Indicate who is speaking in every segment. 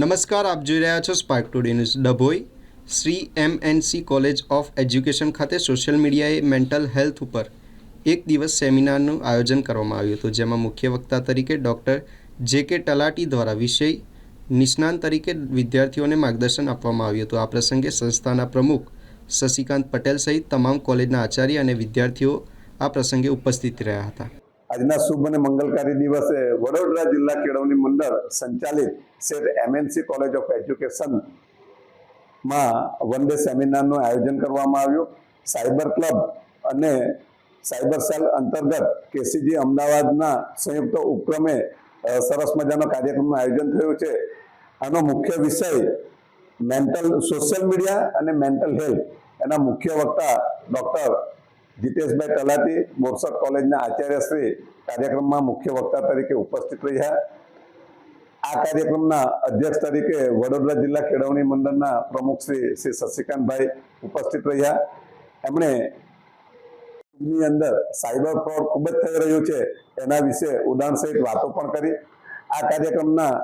Speaker 1: નમસ્કાર, આપ જોઈ રહ્યા છો spark today news Dabhoi Shri M N C college of education ખાતે સોશિયલ મીડિયાએ મેન્ટલ હેલ્થ ઉપર એક દિવસ સેમિનારનું આયોજન કરવામાં આવ્યું હતું, જેમાં મુખ્ય વક્તા તરીકે ડૉક્ટર જે કે તલાટી દ્વારા વિષય નિષ્ણાંત તરીકે વિદ્યાર્થીઓને માર્ગદર્શન આપવામાં આવ્યું હતું. આ પ્રસંગે સંસ્થાના પ્રમુખ શશિકાંત પટેલ સહિત તમામ કોલેજના આચાર્ય અને વિદ્યાર્થીઓ આ પ્રસંગે ઉપસ્થિત રહ્યા હતા.
Speaker 2: આજના શુભ અને મંગલકારી દિવસે વડોદરા જિલ્લા કેળવણી મંડળ સંચાલિત શેઠ એમએનસી કોલેજ ઓફ એજ્યુકેશનમાં વન ડે સેમિનારનું આયોજન કરવામાં આવ્યું. સાયબર ક્લબ અને સાયબર સેલ અંતર્ગત કેસીજી અમદાવાદના સંયુક્ત ઉપક્રમે સરસ મજાનો કાર્યક્રમનું આયોજન થયું છે. આનો મુખ્ય વિષય મેન્ટલ, સોશિયલ મીડિયા અને મેન્ટલ હેલ્થ. એના મુખ્ય વક્તા ડૉક્ટર જીતેશભાઈ તલાટી બોરસદ કોલેજના આચાર્યશ્રી કાર્યક્રમમાં મુખ્ય વક્તા તરીકે ઉપસ્થિત રહ્યા. આ કાર્યક્રમના અધ્યક્ષ તરીકે વડોદરા જિલ્લા કેળવણી મંડળના પ્રમુખ શ્રી શ્રી શશિકાંતભાઈ ઉપસ્થિત રહ્યા. એમણે ની અંદર સાયબર ફ્રોડ ખૂબ જ થઈ રહ્યું છે, એના વિશે ઉદાહરણ સહિત વાતો પણ કરી. આ કાર્યક્રમના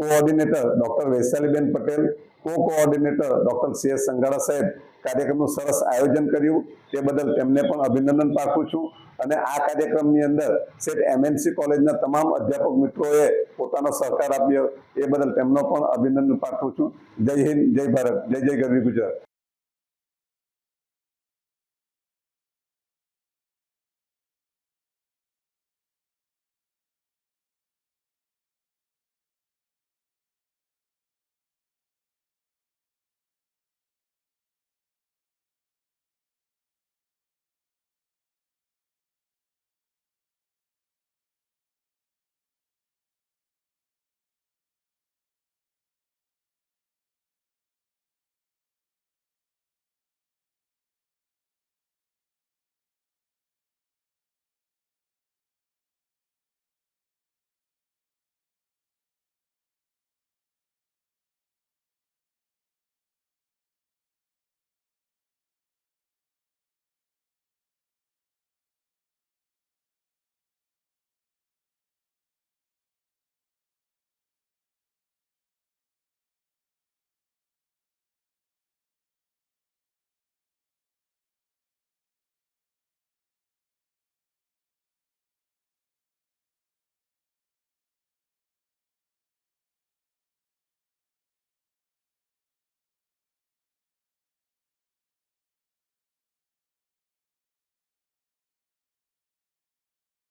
Speaker 2: કોઓર્ડિનેટર ડોક્ટર વૈશાલીબેન Patel co coordinator doctor C S Sangada સાહેબ કાર્યક્રમનું સરસ આયોજન કર્યું. તે બદલ તેમને પણ અભિનંદન પાઠવું છું. અને આ કાર્યક્રમની અંદર સેટ એમએનસી કોલેજના તમામ અધ્યાપક મિત્રોએ પોતાનો સહકાર આપ્યો. એ બદલ તેમનો પણ અભિનંદન પાઠવું છું. જય હિન્દ, જય ભારત, જય જય ગરવી ગુજરાત.